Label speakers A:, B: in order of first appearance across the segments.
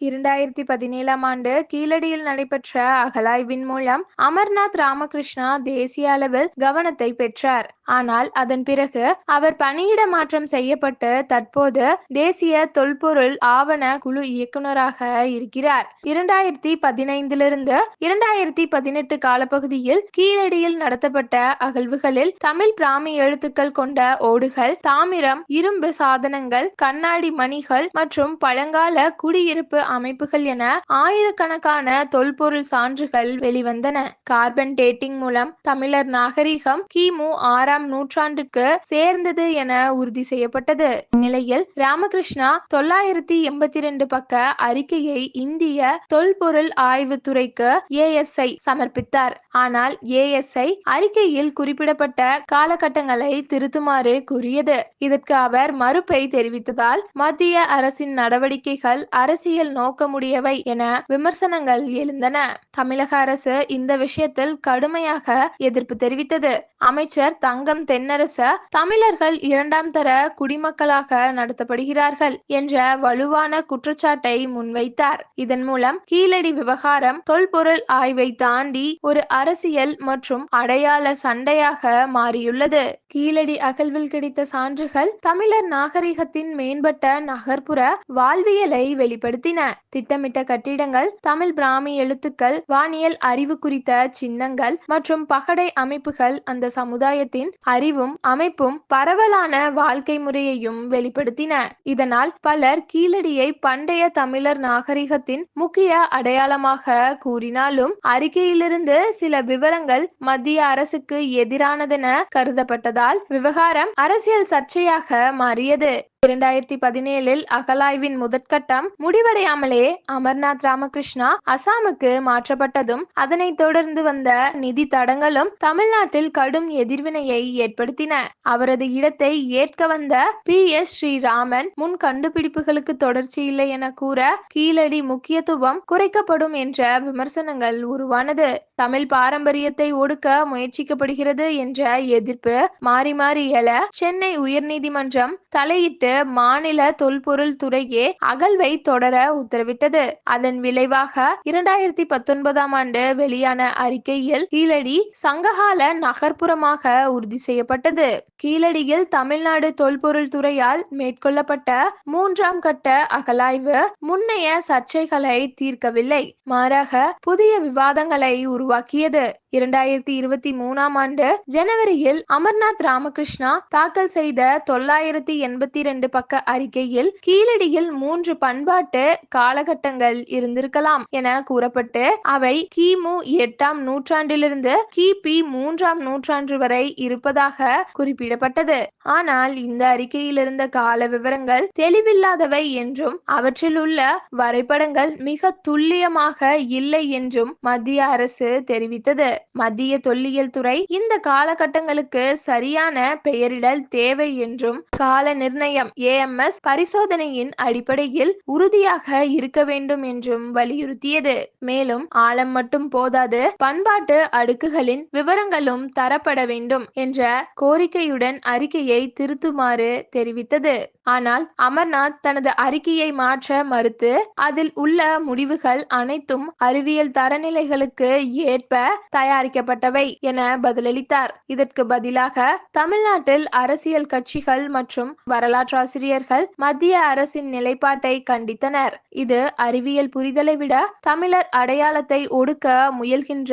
A: இரண்டாயிரத்தி பதினேழாம் ஆண்டு கீழடியில் நடைபெற்ற அகலாய்வின் மூலம் அமர்நாத் ராமகிருஷ்ணா தேசிய அளவில் கவனத்தை பெற்றார். ஆனால் அதன் பிறகு அவர் பணியிட மாற்றம் செய்யப்பட்டு தற்போது தேசிய தொல்பொருள் ஆவண குழு இயக்குநராக இருக்கிறார். இரண்டாயிரத்தி பதினைந்திலிருந்து இரண்டாயிரத்தி பதினெட்டு காலப்பகுதியில் கீழடியில் நடத்தப்பட்ட அகழ்வுகளில் தமிழ் பிராமி எழுத்துக்கள் கொண்ட ஓடுகள் தாமிரம் இரும்பு சாதனங்கள் கண்ணாடி மணிகள் மற்றும் பழங்கால குடியிருப்பு அமைப்புகள் என ஆயிரக்கணக்கான தொல்பொருள் சான்றுகள் வெளிவந்தன. கார்பன் டேட்டிங் மூலம் தமிழர் நாகரிகம் கிமு ஆறாம் நூற்றாண்டுக்கு சேர்ந்தது என உறுதி செய்யப்பட்டது. இந்நிலையில் ராமகிருஷ்ணா தொள்ளாயிரத்தி எண்பத்தி ரெண்டு பக்க அறிக்கையை இந்திய தொல்பொருள் ஆய்வுத்துறைக்கு ஏஎஸ்ஐ சமர்ப்பித்தார். ஆனால் ஏஎஸ்ஐ அறிக்கையில் குறிப்பிடப்பட்ட காலகட்டங்களை திருத்துமாறு கூறியது. இதற்கு அவர் மறுப்பை தெரிவித்ததால் மத்திய அரசின் நடவடிக்கைகள் அரசியல் நோக்கமுடையவை என விமர்சனங்கள் எழுந்தன. தமிழக அரசு இந்த விஷயத்தில் கடுமையாக எதிர்ப்பு தெரிவித்தது. அமைச்சர் தங்கம் தென்னரச தமிழர்கள் இரண்டாம் தர குடிமக்களாக நடத்தப்படுகிறார்கள் என்ற வலுவான குற்றச்சாட்டை முன்வைத்தார். இதன் மூலம் கீழடி விவகாரம் தொல்பொருள் ஆய்வை தாண்டி ஒரு அரசியல் மற்றும் அடையாள சண்டையாக மாறியுள்ளது. கீழடி அகழ்வில் கிடைத்த சான்றுகள் தமிழர் நாகரிகத்தின் மேம்பட்ட நகர்ப்புற வாழ்வியலை வெளிப்படுத்தின. திட்டமிட்ட கட்டிடங்கள் தமிழ் பிராமி எழுத்துக்கள் வானியல் அறிவு குறித்த சின்னங்கள் மற்றும் பகடை அமைப்புகள் அந்த சமுதாயத்தின் அறிவும் அமைப்பும் பரவலான வாழ்க்கை முறையையும் வெளிப்படுத்தின. இதனால் பலர் கீழடியை பண்டைய தமிழர் நாகரிகத்தின் முக்கிய அடையாளமாக கூறினாலும் அறிக்கையிலிருந்து சில விவரங்கள் மத்திய அரசுக்கு எதிரானதென கருதப்பட்டதால் விவகாரம் அரசியல் சர்ச்சையாக மாறியது. இரண்டாயிரத்தி பதினேழில் அகலாய்வின் முதற்கட்டம் முடிவடையாமலே அமர்நாத் ராமகிருஷ்ணா அசாமுக்கு மாற்றப்பட்டதும் அதனைத் தொடர்ந்து வந்த நிதி தடங்களும் தமிழ்நாட்டில் கடும் எதிர்வினையை ஏற்படுத்தின. அவரது இடத்தை ஏற்க வந்த பி. எஸ். ஸ்ரீராமன் முன் கண்டுபிடிப்புகளுக்கு தொடர்ச்சி இல்லை என கூற கீழடி முக்கியத்துவம் குறைக்கப்படும் என்ற விமர்சனங்கள் உருவானது. தமிழ் பாரம்பரியத்தை ஒடுக்க முயற்சிக்கப்படுகிறது என்ற எதிர்ப்பு மாறி மாறி எழ சென்னை உயர்நீதிமன்றம் தலையிட்டு மாநில தொல்பொருள் துறையே அகழ்வை தொடர உத்தரவிட்டது. அதன் விளைவாக இரண்டாயிரத்தி பத்தொன்பதாம் ஆண்டு வெளியான அறிக்கையில் கீழடி சங்ககால நகர்ப்புறமாக உறுதி செய்யப்பட்டது. கீழடியில் தமிழ்நாடு தொல்பொருள் துறையால் மேற்கொள்ளப்பட்ட மூன்றாம் கட்ட அகலாய்வு முன்னைய சர்ச்சைகளை தீர்க்கவில்லை. மாறாக புதிய விவாதங்களை உருவாக்கியது. இரண்டாயிரத்தி இருபத்தி மூணாம் ஆண்டு ஜனவரியில் அமர்நாத் ராமகிருஷ்ணா தாக்கல் செய்த தொள்ளாயிரத்தி எண்பத்தி ரெண்டு பக்க அறிக்கையில் கீழடியில் மூன்று பண்பாட்டு காலகட்டங்கள் இருந்திருக்கலாம் என கூறப்பட்டு அவை கிமு எட்டாம் நூற்றாண்டிலிருந்து கிபி மூன்றாம் நூற்றாண்டு வரை இருப்பதாக குறிப்பிடப்பட்டது. ஆனால் இந்த அறிக்கையில் இருந்த கால விவரங்கள் தெளிவில்லாதவை என்றும் அவற்றில் உள்ள வரைபடங்கள் மிக துல்லியமாக இல்லை என்றும் மத்திய அரசு தெரிவித்தது. மத்திய தொல்லியல் துறை இந்த காலகட்டங்களுக்கு சரியான பெயரிடல் தேவை என்றும் கால நிர்ணயம் ஏஎம்எஸ் பரிசோதனையின் அடிப்படையில் உறுதியாக இருக்க வேண்டும் என்றும் வலியுறுத்தியது. மேலும் ஆழம் மட்டும் போதாது பண்பாட்டு அடுக்குகளின் விவரங்களும் தரப்பட வேண்டும் என்ற கோரிக்கையுடன் அறிக்கையை திருத்துமாறு தெரிவித்தது. ஆனால் அமர்நாத் தனது அறிக்கையை மாற்ற மறுத்து அதில் உள்ள முடிவுகள் அனைத்தும் அறிவியல் தரநிலைகளுக்கு ஏற்ப தயாரிக்கப்பட்டவை என பதிலளித்தார். இதற்கு பதிலாக தமிழ்நாட்டில் அரசியல் கட்சிகள் மற்றும் வரலாற்றாசிரியர்கள் மத்திய அரசின் நிலைப்பாட்டை கண்டித்தனர். இது அறிவியல் புரிதலை விட தமிழர் அடையாளத்தை ஒடுக்க முயல்கின்ற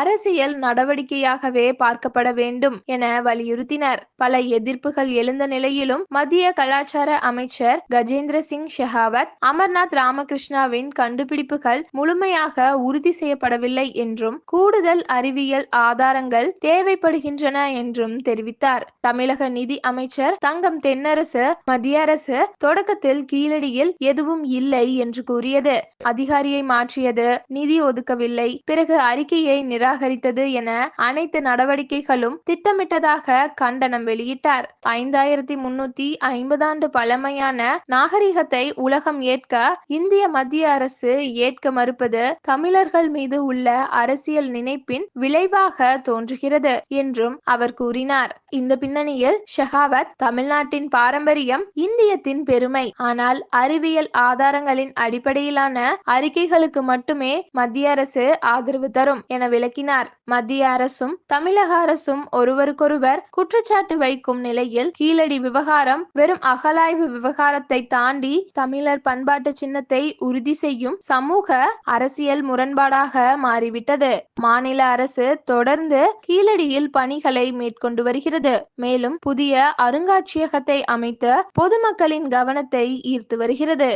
A: அரசியல் நடவடிக்கையாகவே பார்க்கப்பட வேண்டும் என வலியுறுத்தினர். பல எதிர்ப்புகள் எழுந்த நிலையிலும் மத்திய கலாச்சார அமைச்சர் கஜேந்திர சிங் ஷெகாவத் அமர்நாத் ராமகிருஷ்ணாவின் கண்டுபிடிப்புகள் முழுமையாக உறுதி செய்யப்படவில்லை என்றும் கூடுதல் அறிவியல் ஆதாரங்கள் தேவைப்படுகின்றன என்றும் தெரிவித்தார். தமிழக நிதி அமைச்சர் தங்கம் தென்னரசு மத்திய அரசு தொடக்கத்தில் கீழடியில் எதுவும் இல்லை என்று கூறியது. அதிகாரியை மாற்றியது நிதி ஒதுக்கவில்லை. பிறகு அறிக்கையை நிராகரித்தது என அனைத்து நடவடிக்கைகளும் திட்டமிட்டதாக கண்டனம் வெளியிட்டார். ஐந்தாயிரத்தி முன்னூத்தி ஐம்பது ஆண்டு பழமையான நாகரிகத்தை உலகம் ஏற்க இந்திய மத்திய அரசு ஏற்க மறுப்பது தமிழர்கள் மீது உள்ள அரசு அரசியல் நினைப்பின் விளைவாக தோன்றுகிறது என்றும் அவர் கூறினார். இந்த பின்னணியில் ஷெகாவத் தமிழ்நாட்டின் பாரம்பரியம் இந்தியத்தின் பெருமை. ஆனால் அறிவியல் ஆதாரங்களின் அடிப்படையிலான அறிக்கைகளுக்கு மட்டுமே மத்திய அரசு ஆதரவு தரும் என விளக்கினார். மத்திய அரசும் தமிழக அரசும் ஒருவருக்கொருவர் குற்றச்சாட்டு வைக்கும் நிலையில் கீழடி விவகாரம் வெறும் அகலாய்வு விவகாரத்தை தாண்டி தமிழர் பண்பாட்டு சின்னத்தை உறுதி செய்யும் சமூக அரசியல் முரண்பாடாக மாறிவிட்டது. மாநில அரசு தொடர்ந்து கீழடியில் பணிகளை மேற்கொண்டு வருகிறது. மேலும் புதிய அருங்காட்சியகத்தை அமைத்து பொதுமக்களின் கவனத்தை ஈர்த்து வருகிறது.